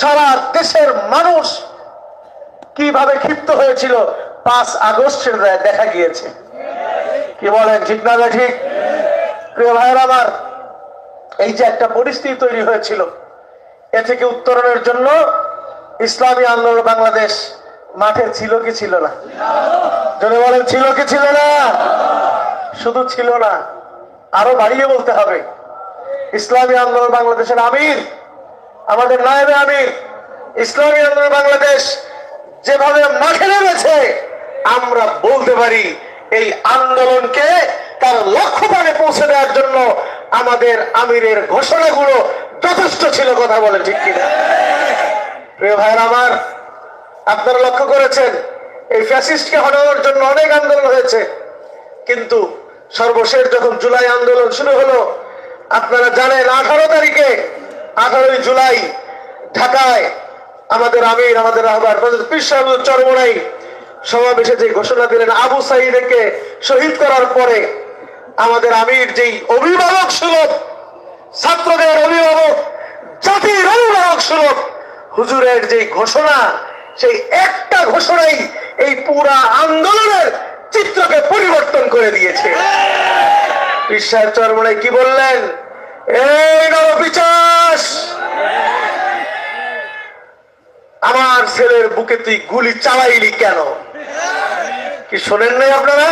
সারা দেশের মানুষ কীভাবে ক্ষিপ্ত হয়েছিল, পাঁচ আগস্টের দেখা গিয়েছে। কি বলেন, ঠিক না ঠিক? প্রিয় ভাইয়ের আমার, এই যে একটা পরিস্থিতি তৈরি হয়েছিল, এ থেকে উত্তরণের জন্য ইসলামী আন্দোলন বাংলাদেশ মাঠে ছিল কি ছিল না? যদি বলেন, ছিল কি ছিল না? শুধু ছিল না, আরও বাড়িয়ে বলতে হবে। ইসলামী আন্দোলন বাংলাদেশের আমির আমাদের নায়েবে আমির, ইসলামী আন্দোলন বাংলাদেশ যেভাবে মাঠে নেমেছে, আমরা বলতে পারি এই আন্দোলনকে তার লক্ষ্য পানে পৌঁছে দেওয়ার জন্য আমাদের আমিরের ঘোষণাগুলো যথেষ্ট ছিল কথা বলে, ঠিক কিনা? প্রিয় ভাইয়ের আমার, আপনারা লক্ষ্য করেছেন, এই ফ্যাসিস্টকে হটানোর জন্য অনেক আন্দোলন হয়েছে। কিন্তু সর্বশেষ যখন জুলাই আন্দোলন শুরু হলো, আপনারা জানেন আঠারো তারিখে আঠারোই জুলাই ঢাকায় আমাদের আমির, আমাদের রাহবার সমাবেশে যে ঘোষণা দিলেন, আবু সাইদকে শহীদ করার পরে আমাদের আমির যেই অভিভাবক সুলভ, ছাত্রদের অভিভাবক, জাতির অভিভাবক সুলভ, হুজুরের যে ঘোষণা, সেই একটা ঘোষণাই এই পুরা আন্দোলনের চিত্রকে পরিবর্তন করে দিয়েছে। বিশ্বাস চরমনাই কি বললেন? এই নবপিচাস আমার ছেলের বুকে তুই গুলি চালাইলি কেন? কি শোনেন নাই আপনারা?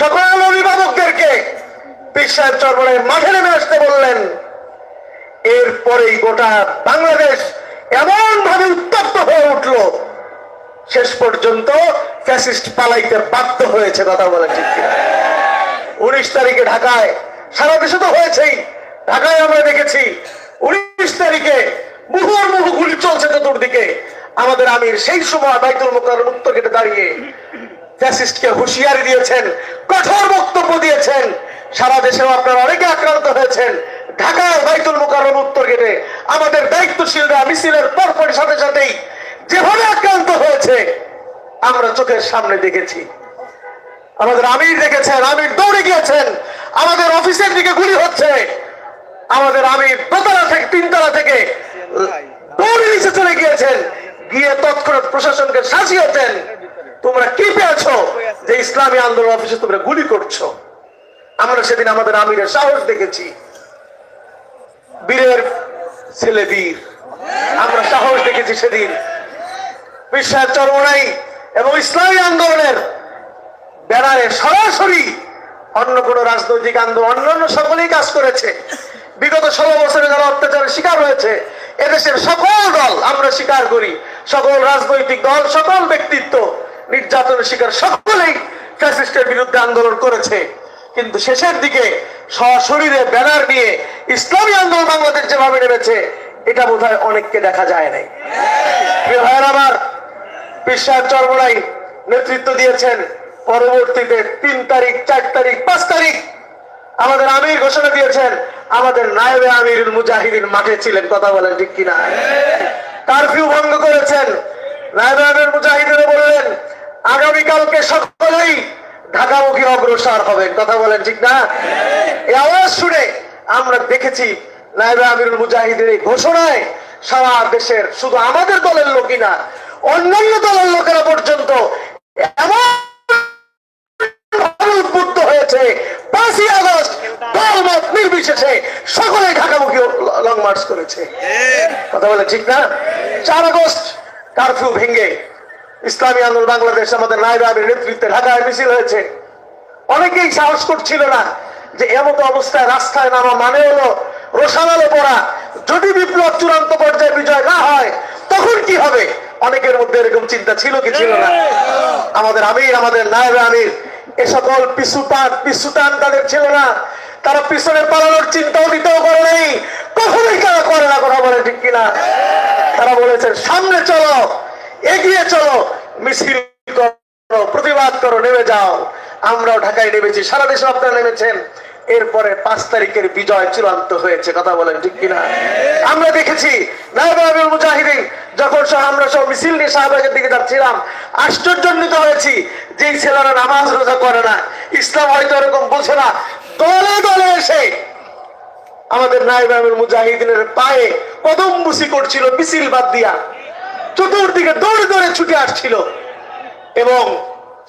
সকল অভিভাবকদেরকে বিশ্বাস চরমনাই মাঠে নেমে আসতে বললেন। এরপরেই গোটা বাংলাদেশ এমন ভাবে উত্তপ্ত হয়ে উঠল। শেষ পর্যন্ত ফ্যাসিস্ট পালাইতে বাধ্য হয়েছে, কথা বলে ঠিক উনিশ তারিখে ঢাকায় সারা দেশে তো হয়েছেই। ঢাকায় আমরা দেখেছি উনিশ তারিখে মুহুর মুহু গুলি চলছে চতুর্দিকে। আমাদের আমির সেই সময় বাইতুল মোকার উত্তর গেটে দাঁড়িয়ে ফ্যাসিস্টকে হুঁশিয়ারি দিয়েছেন, কঠোর বক্তব্য দিয়েছেন। সারা দেশেও আপনারা অনেকে আক্রান্ত হয়েছেন। ঢাকায় বাইতুল মোকাররম উত্তর গেটে আমাদের দায়িত্বশীলরা মিছিলের পরপরই সাথে সাথেই যেভাবে আক্রান্ত হয়েছে, আমরা চোখের সামনে দেখেছি। আমাদের আমির দেখেছেন, আমির দৌড়ে গিয়েছেন। আমাদের অফিসের দিকে গুলি হচ্ছে। আমাদের আমির দোতলা থেকে, তিনতলা থেকে দৌড়ে নিচে চলে গিয়েছেন। গিয়ে তৎক্ষণাৎ প্রশাসনকে শাসিয়েছেন তোমরা কি পেয়েছ যে ইসলামী আন্দোলন অফিসে তোমরা গুলি করছ? আমরা সেদিন আমাদের আমিরের সাহস দেখেছি। বীরের ছেলে বীর। আমরা সাহস দেখেছি সেদিন। বিশ্বাস চরমনাই এবং ইসলামী আন্দোলনের ব্যানারে সরাসরি অন্য কোন রাজনৈতিক আন্দোলন, অন্যান্য সকলেই কাজ করেছে। বিগত ষোলো বছরে যারা অত্যাচারের শিকার হয়েছে, এদেশের সকল দল আমরা স্বীকার করি। সকল রাজনৈতিক দল, সকল ব্যক্তিত্ব নির্যাতনের শিকার সকলেই ফ্যাসিস্টের বিরুদ্ধে আন্দোলন করেছে। কিন্তু শেষের দিকে সশরীরে ব্যানার নিয়ে ইসলামী আন্দোলন বাংলাদেশ যেভাবে নেমেছে, এটা বোধ অনেককে দেখা যায় নাই। ভাইয়ের আমার বিশ্বাস চর্মরাই নেতৃত্ব দিয়েছেন। পরবর্তীতে তিন তারিখ, চার তারিখ, পাঁচ তারিখ আমাদের আমির ঘোষণা দিয়েছেন আমাদের নায়েবে আমিরুল মুজাহিদিন মাঠে ছিলেন, কথা বলেন ঠিক কিনা? কারফিউ ভঙ্গ করেছেন। নায়েবে আমির মুজাহিদিনে বললেন, আগামীকালকে সকলেই ঢাকামুখী অগ্রসর হবেন, কথা বলেন ঠিক না? এই আওয়াজ শুনে আমরা দেখেছি নায়েবে আমিরুল মুজাহিদের এই ঘোষণায় সারা দেশের শুধু আমাদের দলের লোকই না, অন্যান্য দলের লোকেরা পর্যন্ত এমন ভাবে উদ্বুদ্ধ হয়েছে পাঁচই আগস্ট দলমত নির্বিশেষে সকলে ঢাকামুখী লং মার্চ করেছে। কথা বলে ঠিক না? চার আগস্ট কারফিউ ভেঙে ইসলামী আন্দোলন বাংলাদেশ আমাদের নাইবা নেতৃত্বে ঢাকায় মিছিল হয়েছে। অনেকেই সাহস করছিল না যে এমত অবস্থায় রাস্তায় নামা মানে হলো রোশানালো পড়া। যদি বিপ্লব চূড়ান্ত পর্যায়ে বিজয় না হয়, তখন কি হবে? অনেকের মধ্যে এরকম চিন্তা ছিল কি ছিল না? আমাদের আমির, আমাদের নায়েবে আমির, এ সকল পিছুটান পিছুটান তাদের ছিল না। তারা পিছনে পালানোর চিন্তাও দিতেও করে নেই। কখনোই তারা করে না, কথা বলে ঠিক কিনা? তারা বলেছেন, সামনে চলো, এগিয়ে চলো, মিছিল করো, প্রতিবাদ করো, নেমে যাও। আমরাও ঢাকায় নেমেছি, সারা দেশে আপনারা নেমেছেন। এরপরে পাঁচ তারিখের বিজয় চূড়ান্ত হয়েছে, কথা বলেন ঠিক কিনা? আমরা দেখেছি নায়বাবুল মুজাহিদিন, যখন সহ আমরা সব মিছিল নিয়ে শাহবাগের দিকে যাচ্ছিলাম আশ্চর্যান্বিত হয়েছি যে এই ছেলেরা নামাজ রোজা করে না, ইসলাম হয়তো এরকম বলছে না দলে দলে এসে আমাদের নাইব মুজাহিদিনের পায়ে কদম বুসি করছিল, মিছিল বাদ দিয়া। চতুর্দিকে দৌড়ে দৌড়ে ছুটে আসছিল। এবং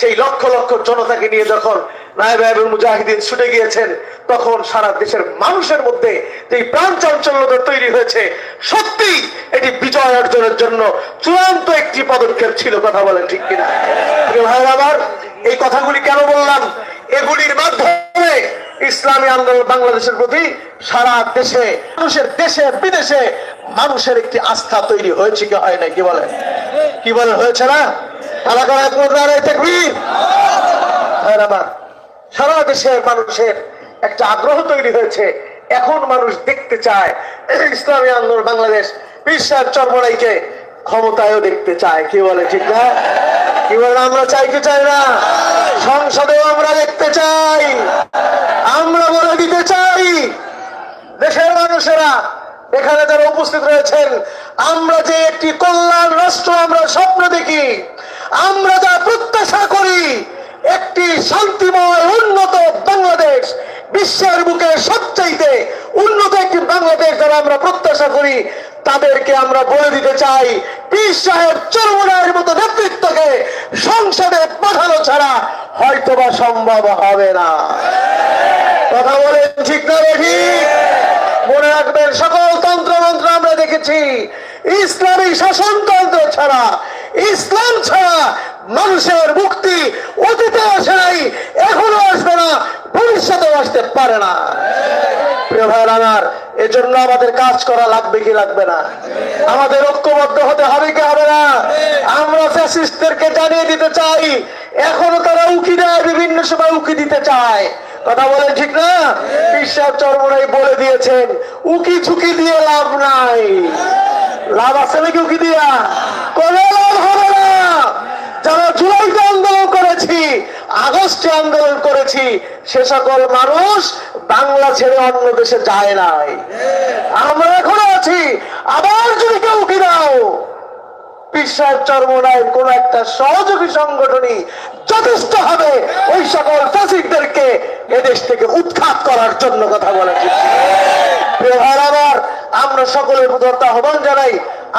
সেই লক্ষ লক্ষ জনতাকে নিয়ে যখন নায়েব মুজাহিদিন ছুটে গিয়েছেন, তখন সারা দেশের মানুষের মধ্যে যে প্রাণ চাঞ্চল্যতা তৈরি হয়েছে সত্যি এটি বিজয় অর্জনের জন্য চূড়ান্ত একটি পদক্ষেপ ছিল, কথা বলেন ঠিক কিনা? ভাইয়েরা আমার, এই কথাগুলি কেন বললাম? এগুলির মাধ্যমে ইসলামী আন্দোলন বাংলাদেশের প্রতি সারা দেশে, মানুষের দেশে, বিদেশে মানুষের একটি আস্থা তৈরি হয়েছে কি হয় না কি বলেন? কি বলেন, হয়েছে না? সারা দেশের মানুষের একটা আগ্রহ তৈরি হয়েছে। এখন মানুষ দেখতে চায়, ইসলামী আন্দোলন বাংলাদেশ বিশ্বের চর্মরাইকে ক্ষমতায়ও দেখতে চায়। কি বলে, ঠিক না? কি বলে আমরা চাই কি চাই না? সংসদেও আমরা দেখতে চাই। আমরা বলে দিতে চাই, দেশের মানুষেরা, এখানে যারা উপস্থিত রয়েছেন, আমরা যে একটি কল্যাণ রাষ্ট্র আমরা স্বপ্ন দেখি, আমরা যা প্রত্যাশা করি, একটি শান্তিময়, উন্নত বাংলাদেশ বিশ্বের বুকে সবচাইতে উন্নত একটি বাংলাদেশ যারা আমরা প্রত্যাশা করি, তাদেরকে আমরা বলে দিতে চাই। পীর সাহেব নেতৃত্বকে সংসদে পাঠানো ছাড়া হয়তোবা সম্ভব হবে না। কথা বলেন ঠিক না বেঠি মনে রাখবেন, সকল তন্ত্র মন্ত্র আমরা দেখেছি, ইসলামী শাসনতন্ত্র ছাড়া, ইসলাম ছাড়া মানুষের মুক্তি অতীতে আসে নাই, এখনও আসবে না, ভবিষ্যতেও আসতে পারে না। প্রিয় ভাইয়ের আমার, এজন্য আমাদের কাজ করা লাগবে কি লাগবে না? আমাদের ঐক্যবদ্ধ হতে হবে কি হবে না? আমরা ফ্যাসিস্টদেরকে জানিয়ে দিতে চাই, এখনও তারা উকি দেয়, বিভিন্ন সময় উকি দিতে চায়। কথা বলেন ঠিক না? বিশ্বাস চর্মনাই বলে দিয়েছেন, উকি ঝুঁকি দিয়ে লাভ নাই। লাভ আছে নাকি উকি দিয়া? কোনো লাভ হবে না। যারা জুলাইতে আন্দোলন করেছি, আগস্টে আন্দোলন করেছি, সে সকল মানুষ বাংলা ছেড়ে অন্য দেশে যায় নাই। আমরা এখনও আছি। আবার যদি কেউ উকি দাও বিশ্বাস চর্মনায় কোন একটা সহযোগী সংগঠনই যথেষ্ট হবে। ওই সকল ফাসিকদেরকে এদেশ থেকে উৎখাত করার জন্য কথা বলেছি। আমরা সকলের প্রতি আহ্বান জানাই।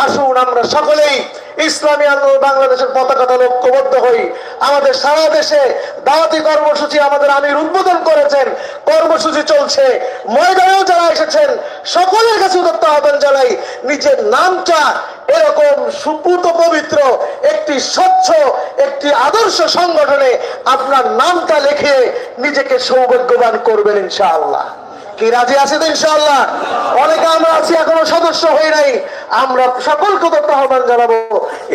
আসুন আমরা সকলেই ইসলামী আন্দোলন বাংলাদেশের পতাকাটা ঐক্যবদ্ধ হই। আমাদের সারা দেশে দাওয়াতি কর্মসূচি আমাদের আমির উদ্বোধন করেছেন। কর্মসূচি চলছে। ময়দানেও যারা এসেছেন, সকলের কাছে উদত্ত আহ্বান জানাই, নিজের নামটা এরকম সুপুত পবিত্র, একটি স্বচ্ছ, একটি আদর্শ সংগঠনে আপনার নামটা লিখে নিজেকে সৌভাগ্যবান করবেন ইনশাআল্লাহ। কি রাজি আছে তো ইনশাআল্লাহ? অনেকে আমরা আছি, এখনও সদস্য হই নাই। আমরা সকলকে দত্ত আহ্বান জানাব,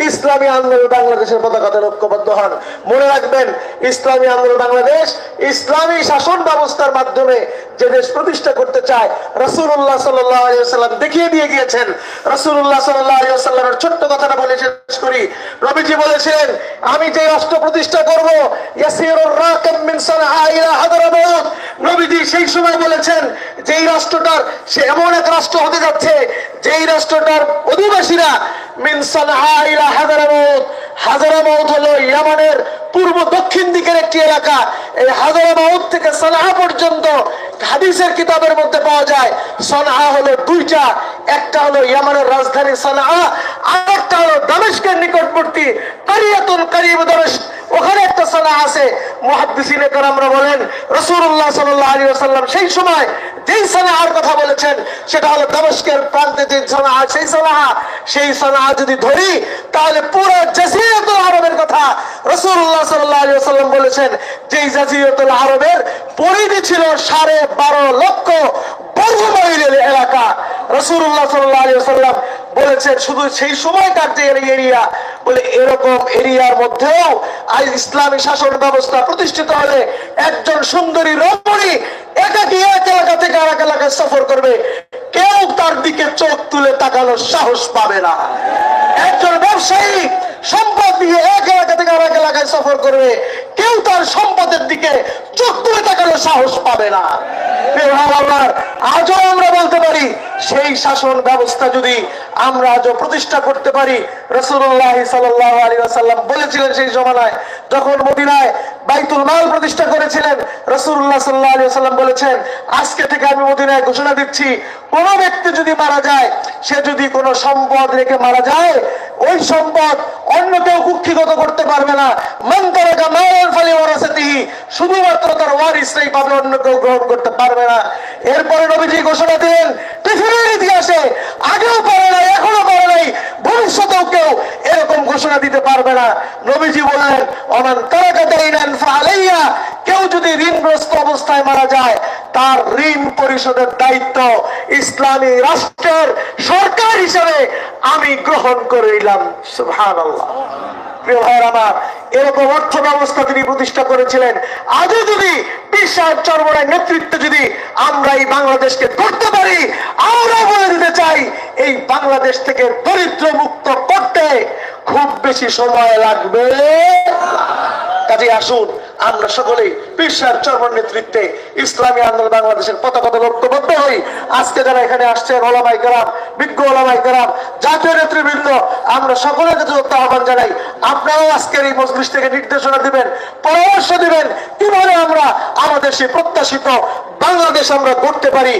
ইসলামী আন্দোলন বাংলাদেশের পতাকাতে ঐক্যবদ্ধ হন। মনে রাখবেন, ইসলামী আন্দোলন বাংলাদেশ, ইসলামী শাসন ব্যবস্থার মাধ্যমে যে দেশ প্রতিষ্ঠা করতে চায় রসুল্লাহ সাল্লাম দেখিয়ে দিয়ে গিয়েছেন। রসুল্লাহ সাল্লামের ছোট্ট কথাটা বলে শেষ করি। রবিজি বলেছিলেন আমি যে রাষ্ট্র প্রতিষ্ঠা করব সেই সময় বলেছেন যে এই রাষ্ট্রটার, সে এমন এক রাষ্ট্র হতে যাচ্ছে, যেই রাষ্ট্রটার অধিবাসীরা ইলা হাদরামাউত হলো ইয়ামানের পূর্ব দক্ষিণ দিকের একটি এলাকা। এই হাজারামাউত থেকে সানহা পর্যন্ত হাদিসের কিতাবের মধ্যে পাওয়া যায় সানহা হলো দুইটা, একটা হলো ইয়ামানের রাজধানী সানহা আর একটা হলো দামেস্কের নিকটবর্তী দামেস্ক ওখানে একটা সানা আছে। আমরা বলেন, রাসূলুল্লাহ সাল্লাল্লাহু আলাইহি ওয়াসাল্লাম সেই সময় যেই কথা বলেছেন, সেটা হলো দামেস্কের প্রান্তে যে সেই সেই যদি ধরি, তাহলে পুরো জাজিরাতুল আরবের কথা রাসূলুল্লাহ সাল্লাল্লাহু আলাইহি ওয়াসাল্লাম বলেছেন। যেই জাজিরাতুল আরবের পরিধি ছিল সাড়ে বারো লক্ষ এরিয়ার মধ্যেও ইসলামী শাসন ব্যবস্থা প্রতিষ্ঠিত হলে একজন সুন্দরী রমণী একাকি এক এলাকা থেকে আরেক এলাকায় সফর করবে। কেউ তার দিকে চোখ তুলে তাকানোর সাহস পাবে না। একজন ব্যবসায়ী সম্পদ দিয়ে এক এলাকা থেকে আরেক এলাকায় সফর করবে। কেউ তার সম্পদের দিকে চোখ তুলে তাকানোর সাহস পাবে না। আজও আমরা বলতে পারি, সেই শাসন ব্যবস্থা যদি আমরা আজও প্রতিষ্ঠা করতে পারি রসুল্লাহ সাল্লাহ আলী আসাল্লাম বলেছিলেন সেই জমানায় যখন মদিনায় বাইতুল মাল প্রতিষ্ঠা করেছিলেন। রসুল্লাহ সাল্লাহ আলী সাল্লাম বলেছেন, আজকে থেকে আমি মদিনায় ঘোষণা দিচ্ছি, কোন ব্যক্তি যদি মারা যায়, সে যদি কোনো সম্পদ রেখে মারা যায়, ওই সম্পদ অন্য কেউ কুক্ষিগত করতে পারবে না। মায়ের ফলে শুধুমাত্র তার ওয়ারিসরাই পাবে অন্য কেউ গ্রহণ করতে পারবে না। এরপরে নবীজি ঘোষণা দিলেন পৃথিবীর ইতিহাসে আগেও পারে নাই, এখনও পারে নাই, ভবিষ্যতেও কেউ এরকম ঘোষণা দিতে পারবে না। নবীজি বললেন অমান তারাকা দাইনান কেউ যদি ঋণগ্রস্ত অবস্থায় মারা যায় তার ঋণ পরিশোধের দায়িত্ব ইসলামী রাষ্ট্রের সরকার হিসেবে আমি গ্রহণ নিলাম ভাইয়ের আমার, এরকম অর্থ ব্যবস্থা তিনি প্রতিষ্ঠা করেছিলেন। আজও যদি নেতৃত্বে যদি আমরা এই বাংলাদেশকে করতে পারি আমরা বলে দিতে চাই, এই বাংলাদেশ থেকে দরিদ্র মুক্ত করতে খুব বেশি সময় লাগবে। কাজে আসুন, আমরা সকলেই বিশ্বের চর্মন নেতৃত্বে ইসলামী আন্দোলন বাংলাদেশের পতাকা লক্ষ্যবদ্ধ হই আজকে যারা এখানে আসছেন ওলামাই কারাম বিজ্ঞ ওলামাই কেরাম, জাতীয় নেতৃবৃন্দ, আমরা সকলের কাছে আহ্বান জানাই, আপনারাও আজকের এই মজলিস থেকে নির্দেশনা দিবেন, পরামর্শ দিবেন, কীভাবে আমরা আমাদের সেই প্রত্যাশিত বাংলাদেশ আমরা করতে পারি।